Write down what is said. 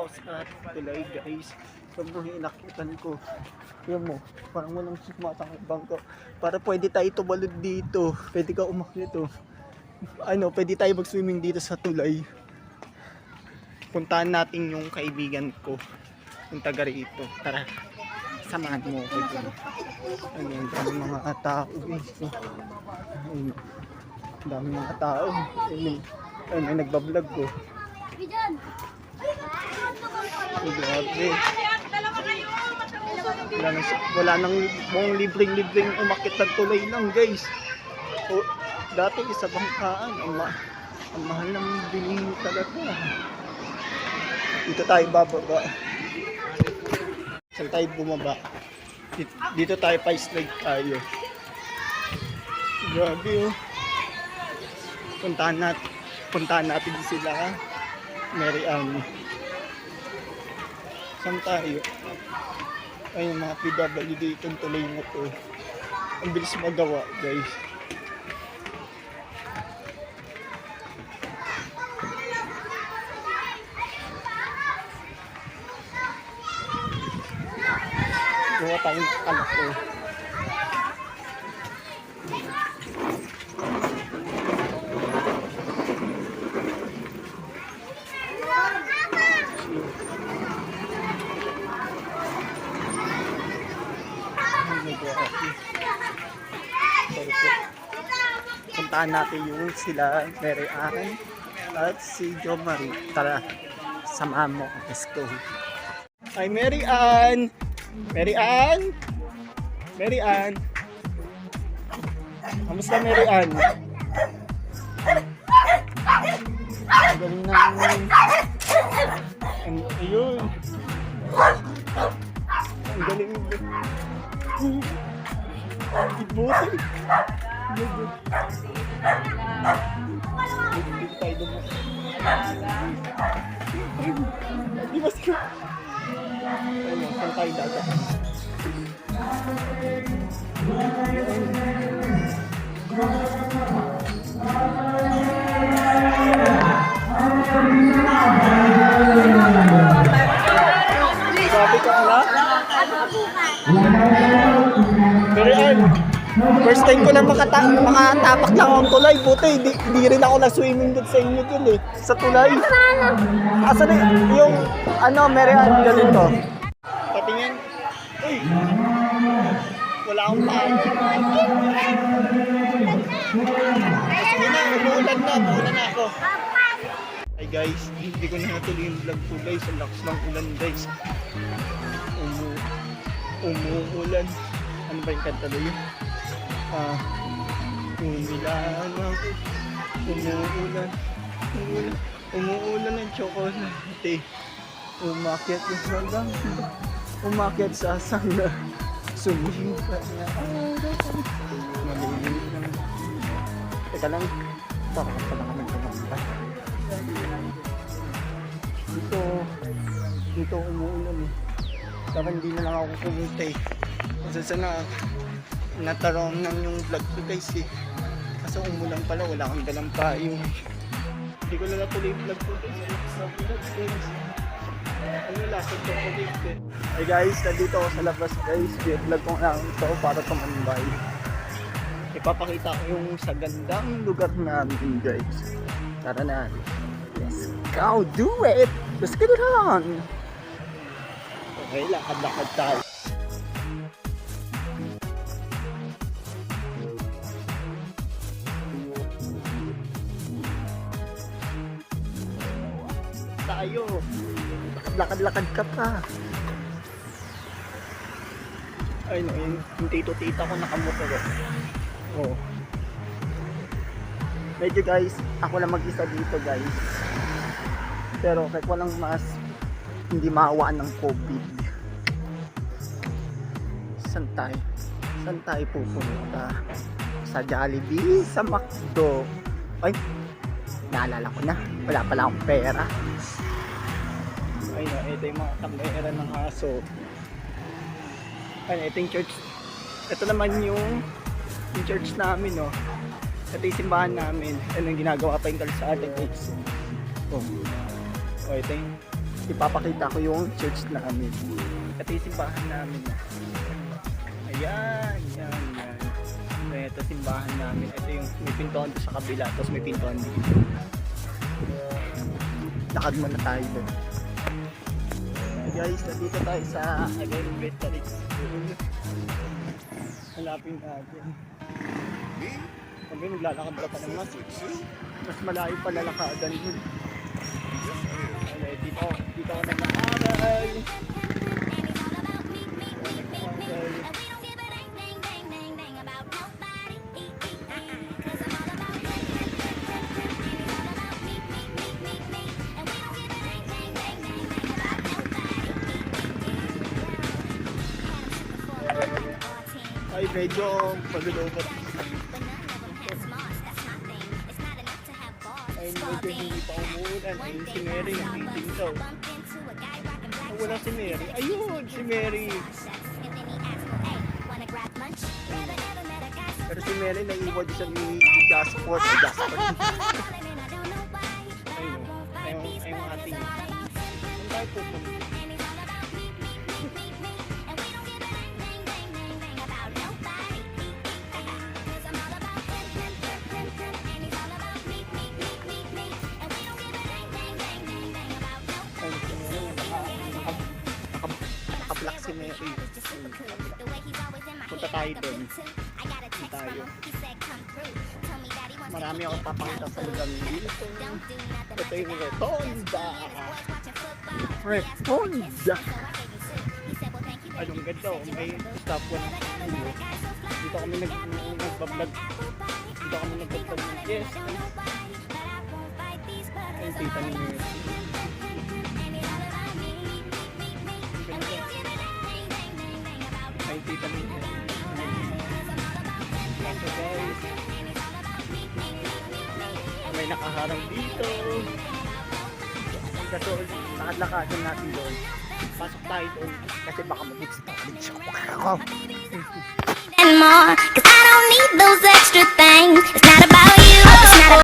ako sa tulay guys. Sobrang inakitan ko. Yan mo, parang walang sumasakit bangko. Para pwede tayo tumalod dito. Pwede ka umakyat oh. Ano, pwede tayo mag-swimming dito sa tulay. Puntahan natin yung kaibigan ko. Yung taga rito. Tara, samahan mo ako dyan. Ano yung dami mga tao guys. oh. Ayun. Dami mga tao. Ayun, ayun, may nagbablog ko. Oh, grabe. Wala nang, wala nang buong libreng-libreng umakit ng tulay lang guys. O, dati sa bangkaan, ang, ma ang mahal ng bilhin talaga. Dito tayo bababa. Saan tayo bumaba? Dito, dito tayo pa slide tayo. Grabe oh. Puntahan natin, puntahan natin sila. Mary Ann. Saan tayo? Ayun mga PWD itong tuloy na to. Ang bilis magawa guys. Gawa tayo ng anak ko. Oh my God. Sorry po. Puntahan natin yung sila Mary Ann at si Jo Marie. Tara, samahan mo. Let's go. Hi Mary Ann! Mary Ann! Mary Ann! Kamusta Mary Ann? Galing ng... Ang- Ayun. Ang galing. Ibuti. Hindi tayo dumo. Di ba siya? Ayun, saan tayo dagat? Sabi first time ko lang makata makatapak lang ang tulay. Buti, di, di rin ako na-swimming doon sa inyo dun eh. Sa tulay. Asa na yung, ano, Merian, ganito. Patingin. Uy! Wala akong paan. Sige na, umuulan na, umuulan na ako. Hi guys, hindi ko na natuloy yung vlog ko guys. Ang lakas ng ulan guys. Umu umuulan. Ano ba yung kanta doon? Ah, umilan ako. Umuulan. Umuulan. Umuulan ng tsokolate. Umakyat yung salang. Umakyat sa sanga. Sumikat niya. Malilit lang. Teka lang. Tara ka na kami kumanta. Dito, dito umuulan eh. Saka hindi na lang ako pumunta eh. Kasi sana natarong nang yung vlog ko guys eh. Kasi umulan pala, wala akong dalang payong. Hindi ko na natuloy yung vlog ko guys. Sa vlog. Ano last of ko guys eh. Hey guys, nandito ako sa labas guys. I-vlog ko lang ito para tumambay. Ipapakita ko yung sa gandang lugar namin guys. Tara na. Let's go do it! Let's get it on! Okay, lakad-lakad tayo. Tayo. Lakad-lakad ka pa. Ay, no, yung, tito-tita ko nakamotor. Oh. oh. Medyo guys, ako lang mag-isa dito guys. Pero kahit walang mas hindi maawaan ng COVID. Saan tayo? Saan tayo pupunta? Sa Jollibee? Sa McDo? Ay, naalala ko na. Wala pala akong pera. Ay no, ito yung mga kamera ng aso. Ay, ito yung church. Ito naman yung, yung church namin, no. Ito yung simbahan namin. Ano yung ginagawa pa yung kalsada, guys. Oh. Oh, ito yung ipapakita ko yung church namin. Ito yung simbahan namin. Ayan, yan, yan. So, ito simbahan namin. Ito yung may pintuan sa kabila, tapos may pintuan dito. Lakad muna tayo doon. Guys, nandito tayo sa Elementary School. Hanapin natin. Kami maglalakad pa ng mas. Mas malayo pa lalakadan dun. Okay, dito, dito ako. Nag-aaral. Medyo pagulungot. Ay, medyo hindi pa umuulan. Ayun si Mary, nagtiting daw. Oh, wala si Mary. Ayun, si Mary. Pero si Mary naiwan siya ni Jasper. Ay, Jasper. Ayun, ayun, ayun ating. Saan tayo pupunta? Ayun, Naka-black si Mary. Punta tayo doon. Punta tayo. Marami akong papakita sa lugar dito. Ito yung Retonda. Retonda. Anong ganda oh. May stop ko na. Dito kami nag nagbablog. Dito kami nagbablog ng yes. Ang tita ni Mary. Ni Mary. Kaso guys, may nakaharang dito. Kaso, lakad-lakasin natin doon. Pasok tayo doon kasi baka mag-storage ako. and more. Cause I don't need those extra things. It's not about